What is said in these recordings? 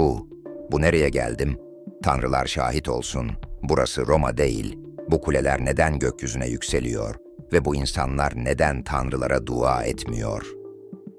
Bu, bu nereye geldim? Tanrılar şahit olsun. Burası Roma değil. Bu kuleler neden gökyüzüne yükseliyor? Ve bu insanlar neden tanrılara dua etmiyor?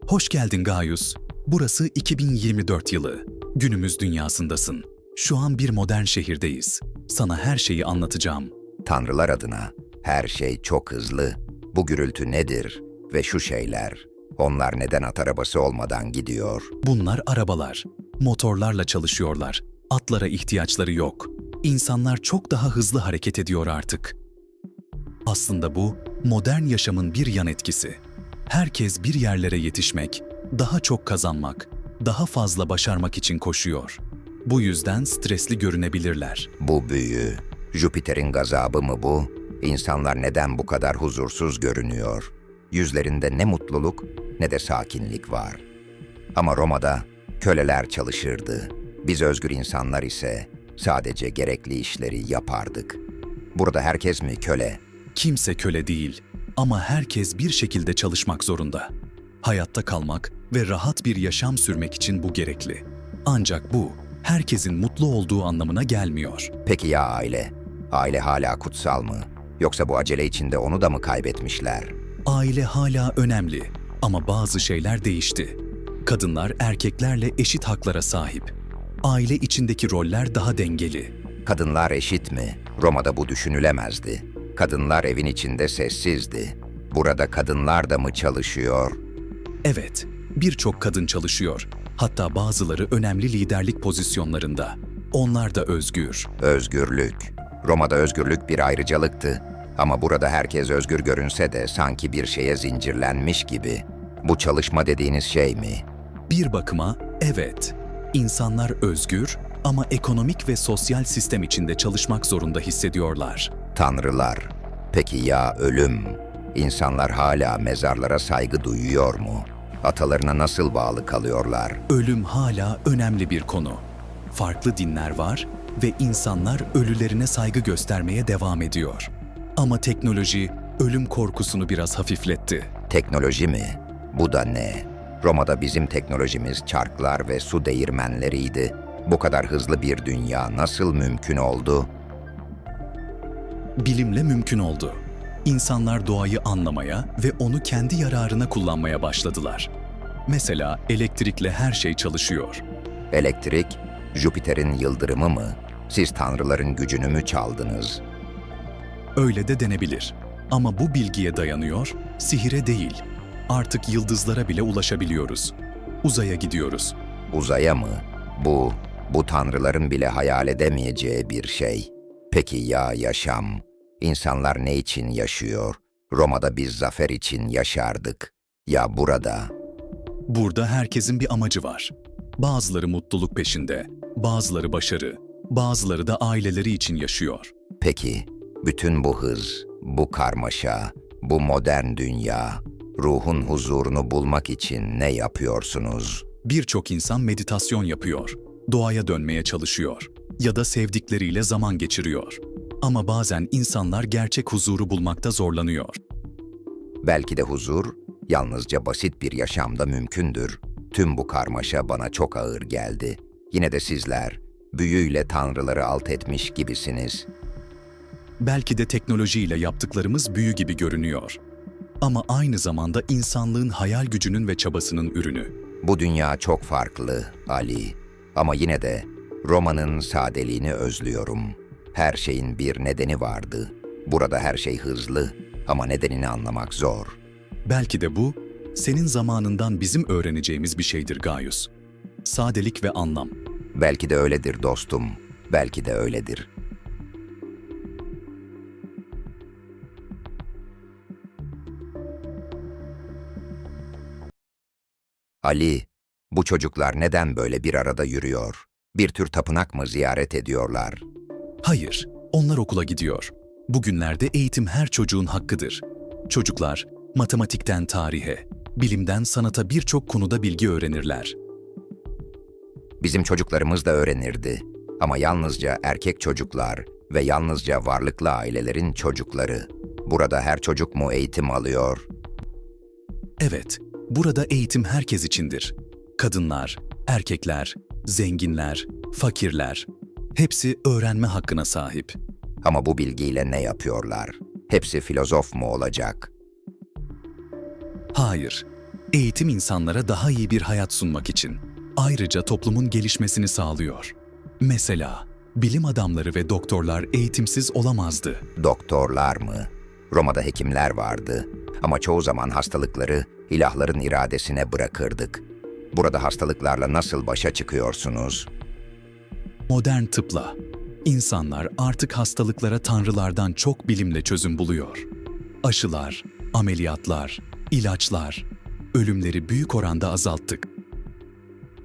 Hoş geldin Gaius. Burası 2024 yılı. Günümüz dünyasındasın. Şu an bir modern şehirdeyiz. Sana her şeyi anlatacağım. Tanrılar adına her şey çok hızlı. Bu gürültü nedir? Ve şu şeyler, onlar neden at arabası olmadan gidiyor? Bunlar arabalar. Motorlarla çalışıyorlar. Atlara ihtiyaçları yok. İnsanlar çok daha hızlı hareket ediyor artık. Aslında bu modern yaşamın bir yan etkisi. Herkes bir yerlere yetişmek, daha çok kazanmak, daha fazla başarmak için koşuyor. Bu yüzden stresli görünebilirler. Bu büyü, Jüpiter'in gazabı mı bu? İnsanlar neden bu kadar huzursuz görünüyor? Yüzlerinde ne mutluluk ne de sakinlik var. Ama Roma'da köleler çalışırdı. Biz özgür insanlar ise sadece gerekli işleri yapardık. Burada herkes mi köle? Kimse köle değil ama herkes bir şekilde çalışmak zorunda. Hayatta kalmak ve rahat bir yaşam sürmek için bu gerekli. Ancak bu herkesin mutlu olduğu anlamına gelmiyor. Peki ya aile? Aile hala kutsal mı? Yoksa bu acele içinde onu da mı kaybetmişler? Aile hala önemli ama bazı şeyler değişti. Kadınlar erkeklerle eşit haklara sahip. Aile içindeki roller daha dengeli. Kadınlar eşit mi? Roma'da bu düşünülemezdi. Kadınlar evin içinde sessizdi. Burada kadınlar da mı çalışıyor? Evet, birçok kadın çalışıyor. Hatta bazıları önemli liderlik pozisyonlarında. Onlar da özgür. Özgürlük. Roma'da özgürlük bir ayrıcalıktı. Ama burada herkes özgür görünse de sanki bir şeye zincirlenmiş gibi. Bu çalışma dediğiniz şey mi? Bir bakıma evet. İnsanlar özgür ama ekonomik ve sosyal sistem içinde çalışmak zorunda hissediyorlar. Tanrılar. Peki ya ölüm? İnsanlar hala mezarlara saygı duyuyor mu? Atalarına nasıl bağlı kalıyorlar? Ölüm hala önemli bir konu. Farklı dinler var ve insanlar ölülerine saygı göstermeye devam ediyor. Ama teknoloji ölüm korkusunu biraz hafifletti. Teknoloji mi? Bu da ne? Roma'da bizim teknolojimiz çarklar ve su değirmenleriydi. Bu kadar hızlı bir dünya nasıl mümkün oldu? Bilimle mümkün oldu. İnsanlar doğayı anlamaya ve onu kendi yararına kullanmaya başladılar. Mesela elektrikle her şey çalışıyor. Elektrik, Jüpiter'in yıldırımı mı? Siz tanrıların gücünü mü çaldınız? Öyle de denebilir. Ama bu bilgiye dayanıyor, sihire değil. Artık yıldızlara bile ulaşabiliyoruz. Uzaya gidiyoruz. Uzaya mı? Bu, bu tanrıların bile hayal edemeyeceği bir şey. Peki ya yaşam? İnsanlar ne için yaşıyor? Roma'da biz zafer için yaşardık. Ya burada? Burada herkesin bir amacı var. Bazıları mutluluk peşinde, bazıları başarı, bazıları da aileleri için yaşıyor. Peki, bütün bu hız, bu karmaşa, bu modern dünya, ruhun huzurunu bulmak için ne yapıyorsunuz? Birçok insan meditasyon yapıyor, doğaya dönmeye çalışıyor ya da sevdikleriyle zaman geçiriyor. Ama bazen insanlar gerçek huzuru bulmakta zorlanıyor. Belki de huzur, yalnızca basit bir yaşamda mümkündür. Tüm bu karmaşa bana çok ağır geldi. Yine de sizler, büyüyle tanrıları alt etmiş gibisiniz. Belki de teknolojiyle yaptıklarımız büyü gibi görünüyor. Ama aynı zamanda insanlığın hayal gücünün ve çabasının ürünü. Bu dünya çok farklı, Ali. Ama yine de Roma'nın sadeliğini özlüyorum. Her şeyin bir nedeni vardı. Burada her şey hızlı ama nedenini anlamak zor. Belki de bu, senin zamanından bizim öğreneceğimiz bir şeydir Gaius. Sadelik ve anlam. Belki de öyledir dostum. Belki de öyledir. Ali, bu çocuklar neden böyle bir arada yürüyor? Bir tür tapınak mı ziyaret ediyorlar? Hayır, onlar okula gidiyor. Bugünlerde eğitim her çocuğun hakkıdır. Çocuklar, matematikten tarihe, bilimden sanata birçok konuda bilgi öğrenirler. Bizim çocuklarımız da öğrenirdi. Ama yalnızca erkek çocuklar ve yalnızca varlıklı ailelerin çocukları. Burada her çocuk mu eğitim alıyor? Evet, burada eğitim herkes içindir. Kadınlar, erkekler, zenginler, fakirler, hepsi öğrenme hakkına sahip. Ama bu bilgiyle ne yapıyorlar? Hepsi filozof mu olacak? Hayır, eğitim insanlara daha iyi bir hayat sunmak için. Ayrıca toplumun gelişmesini sağlıyor. Mesela, bilim adamları ve doktorlar eğitimsiz olamazdı. Doktorlar mı? Roma'da hekimler vardı. Ama çoğu zaman hastalıkları ilahların iradesine bırakırdık. Burada hastalıklarla nasıl başa çıkıyorsunuz? Modern tıpla, insanlar artık hastalıklara tanrılardan çok bilimle çözüm buluyor. Aşılar, ameliyatlar, ilaçlar, ölümleri büyük oranda azalttık.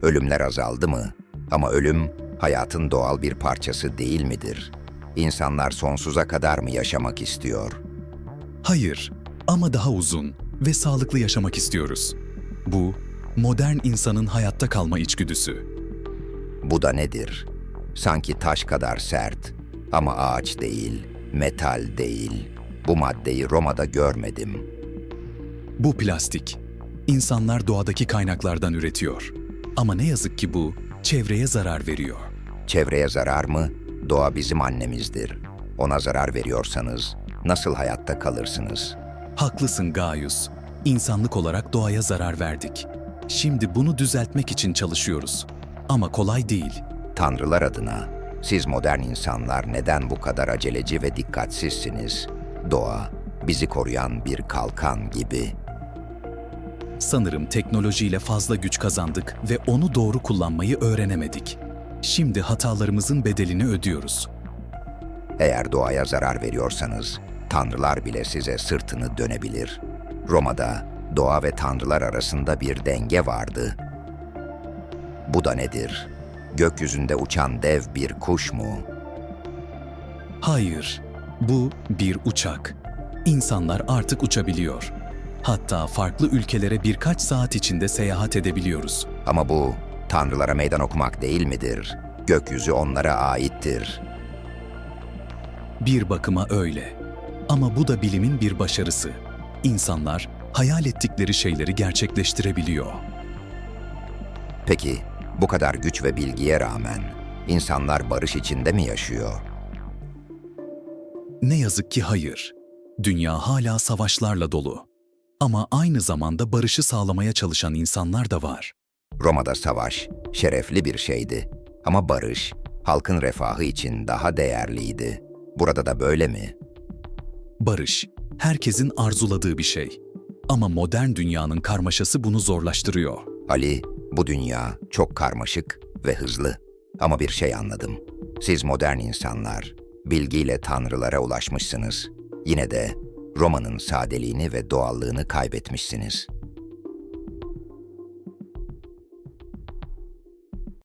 Ölümler azaldı mı? Ama ölüm hayatın doğal bir parçası değil midir? İnsanlar sonsuza kadar mı yaşamak istiyor? Hayır, ama daha uzun ve sağlıklı yaşamak istiyoruz. Bu, modern insanın hayatta kalma içgüdüsü. Bu da nedir? Sanki taş kadar sert ama ağaç değil, metal değil. Bu maddeyi Roma'da görmedim. Bu plastik. İnsanlar doğadaki kaynaklardan üretiyor. Ama ne yazık ki bu, çevreye zarar veriyor. Çevreye zarar mı? Doğa bizim annemizdir. Ona zarar veriyorsanız nasıl hayatta kalırsınız? Haklısın Gaius. İnsanlık olarak doğaya zarar verdik. Şimdi bunu düzeltmek için çalışıyoruz. Ama kolay değil. Tanrılar adına siz modern insanlar neden bu kadar aceleci ve dikkatsizsiniz? Doğa bizi koruyan bir kalkan gibi. Sanırım teknolojiyle fazla güç kazandık ve onu doğru kullanmayı öğrenemedik. Şimdi hatalarımızın bedelini ödüyoruz. Eğer doğaya zarar veriyorsanız tanrılar bile size sırtını dönebilir. Roma'da doğa ve tanrılar arasında bir denge vardı. Bu da nedir? Gökyüzünde uçan dev bir kuş mu? Hayır, bu bir uçak. İnsanlar artık uçabiliyor. Hatta farklı ülkelere birkaç saat içinde seyahat edebiliyoruz. Ama bu tanrılara meydan okumak değil midir? Gökyüzü onlara aittir. Bir bakıma öyle. Ama bu da bilimin bir başarısı. İnsanlar hayal ettikleri şeyleri gerçekleştirebiliyor. Peki bu kadar güç ve bilgiye rağmen insanlar barış içinde mi yaşıyor? Ne yazık ki hayır. Dünya hala savaşlarla dolu. Ama aynı zamanda barışı sağlamaya çalışan insanlar da var. Roma'da savaş şerefli bir şeydi ama barış halkın refahı için daha değerliydi. Burada da böyle mi? Barış, herkesin arzuladığı bir şey. Ama modern dünyanın karmaşası bunu zorlaştırıyor. Ali, bu dünya çok karmaşık ve hızlı. Ama bir şey anladım. Siz modern insanlar, bilgiyle tanrılara ulaşmışsınız. Yine de Roma'nın sadeliğini ve doğallığını kaybetmişsiniz.